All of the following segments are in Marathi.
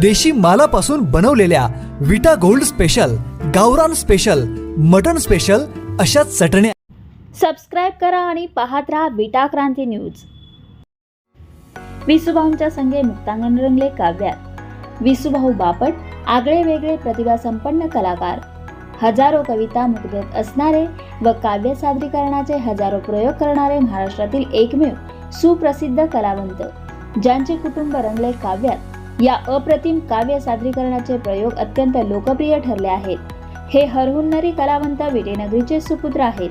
देशी मालापासून बनवलेल्या विटा गोल्ड स्पेशल गावरान स्पेशल मटन स्पेशल अशा चटण्या सबस्क्राईब करा आणि पाहत राहा विटा क्रांती न्यूज. विसुभाऊंच्या संगे मुक्तांगण रंगले काव्यात. विसुभाऊ बापट आगळे वेगळे प्रतिभासंपन्न कलाकार. हजारो कविता मुग्धत असणारे व काव्य सादरीकरणाचे हजारो प्रयोग करणारे महाराष्ट्रातील एकमेव सुप्रसिद्ध कलावंत ज्यांचे कुटुंब रंगले काव्यात. या अप्रतिम काव्य सादरीकरणाचे प्रयोग अत्यंत लोकप्रिय ठरले आहेत. हे हरहुन्नरी कलावंत विटेनगरीचे सुपुत्र आहेत.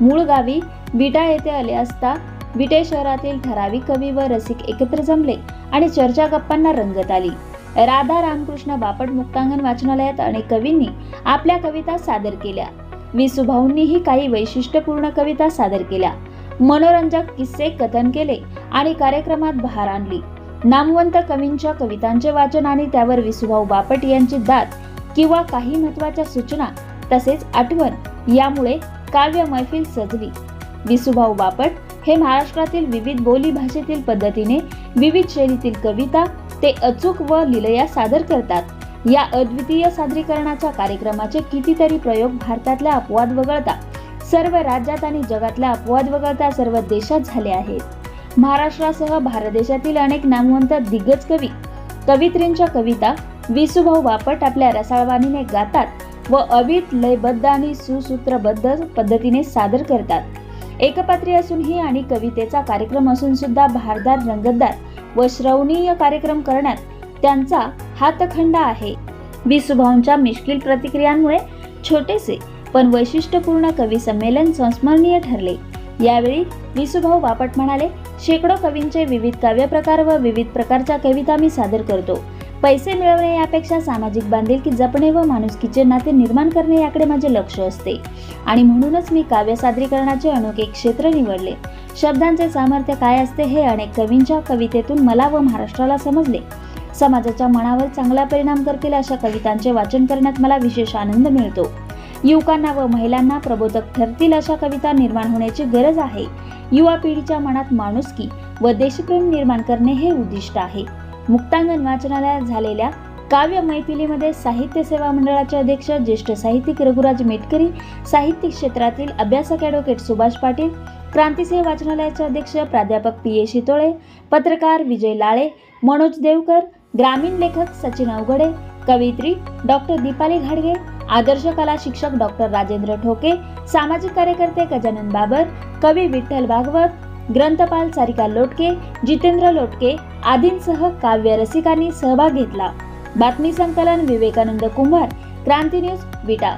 मूळ गावी विटा येथे आले असता विटे शहरातील ठराविक कवी व रसिक एकत्र जमले आणि चर्चा गप्पांना रंगत आली. राधा रामकृष्ण बापट मुक्तांगण वाचनालयात अनेक कवींनी आपल्या कविता सादर केल्या. विसुभाऊंनीही काही वैशिष्ट्यपूर्ण कविता सादर केल्या. मनोरंजक किस्से कथन केले आणि कार्यक्रमात बहार आणली. नामवंत कवींच्या कवितांचे वाचन आणि त्यावर विसुभाऊ बापट यांची दाद किंवा काही महत्त्वाच्या सूचना तसेच आठवण यामुळे काव्य मैफिल सजली. विसुभाऊ बापट हे महाराष्ट्रातील विविध बोली भाषेतील पद्धतीने विविध शैलीतील कविता ते अचूक व लिलया सादर करतात. या अद्वितीय सादरीकरणाच्या कार्यक्रमाचे कितीतरी प्रयोग भारतातल्या अपवाद वगळता सर्व राज्यात आणि जगातल्या अपवाद वगळता सर्व देशात झाले आहेत. महाराष्ट्रासह भारत देशातील अनेक नामवंत दिग्गज कवी कवित्रींच्या कविता विसुभाऊ बापट आपल्या रसाळवाणीने गातात व अवित लयबद्ध आणि सुसूत्रबद्ध पद्धतीने सादर करतात. एकपात्री असूनही आणि कवितेचा कार्यक्रम असून सुद्धा भारदार रंगतदार व श्रवणीय कार्यक्रम करण्यात त्यांचा हातखंडा आहे. विसुभाऊंच्या मिश्किल प्रतिक्रियांमुळे छोटेसे पण वैशिष्ट्यपूर्ण कवी संमेलन संस्मरणीय ठरले. यावेळी विसुभाऊ बापट म्हणाले शेकडो कवींचे विविध काव्यप्रकार व विविध प्रकारच्या कविता मी सादर करतो. पैसे मिळवणे यापेक्षा सामाजिक बांधिलकी जपणे व माणुसकीचे नाते निर्माण करणे याकडे माझे लक्ष असते. आणि म्हणूनच मी काव्य सादरीकरणाचे अनोखे क्षेत्र निवडले. शब्दांचे सामर्थ्य काय असते हे अनेक कवींच्या कवितेतून मला व महाराष्ट्राला समजले. समाजाच्या मनावर चांगला परिणाम करतील अशा कवितांचे वाचन करण्यात मला विशेष आनंद मिळतो. युवकांना व महिलांना प्रबोधक ठरतील अशा कविता निर्माण होण्याची गरज आहे. युवा पिढीच्या मनात माणुसकी व देशप्रेम निर्माण करणे हे उद्दिष्ट आहे. मुक्तांगण वाचनालयात झालेल्या काव्य मैफिलीमध्ये साहित्य सेवा मंडळाचे अध्यक्ष ज्येष्ठ साहित्यिक रघुराज मेटकरी साहित्य क्षेत्रातील अभ्यासक ॲडव्होकेट सुभाष पाटील क्रांतीसिंह वाचनालयाचे अध्यक्ष प्राध्यापक पी ए शितोळे पत्रकार विजय लाळे मनोज देवकर ग्रामीण लेखक सचिन अवघडे कवयित्री डॉक्टर दीपाली घाडगे आदर्श कला शिक्षक डॉक्टर राजेंद्र ठोके सामाजिक कार्यकर्ते गजानन बाबर कवी विठ्ठल भागवत ग्रंथपाल सारिका लोटके जितेंद्र लोटके आदींसह काव्य रसिकांनी सहभाग घेतला. बातमी संकलन विवेकानंद कुंभार क्रांती न्यूज विटा.